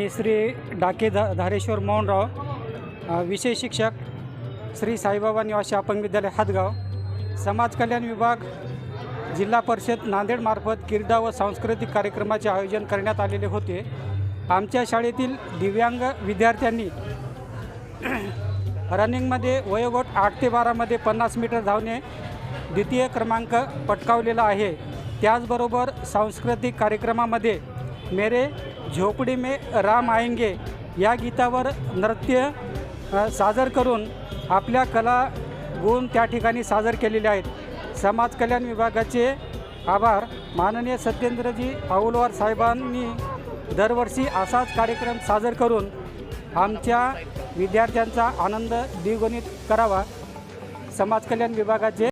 मी श्री डाके धा धारेश्वर मोहनराव विषय शिक्षक श्री साईबाबा निवासी अपंग विद्यालय हातगाव समाज कल्याण विभाग जिल्हा परिषद नांदेडमार्फत क्रीडा व सांस्कृतिक कार्यक्रमाचे आयोजन करण्यात आलेले होते. आमच्या शाळेतील दिव्यांग विद्यार्थ्यांनी रनिंगमध्ये वयोगट आठ ते बारामध्ये पन्नास मीटर धावणे द्वितीय क्रमांक पटकावलेला आहे. त्याचबरोबर सांस्कृतिक कार्यक्रमामध्ये मेरे झोपडी में राम आएंगे। या गीतावर नृत्य सादर करून आपल्या कला गुण त्या ठिकाणी सादर केलेले आहेत. समाज कल्याण विभागाचे आभार. माननीय सत्येंद्रजी पाऊलवार साहेबांनी दरवर्षी असाच कार्यक्रम सादर करून आमच्या विद्यार्थ्यांचा आनंद द्विगुणित करावा. समाज कल्याण विभागाचे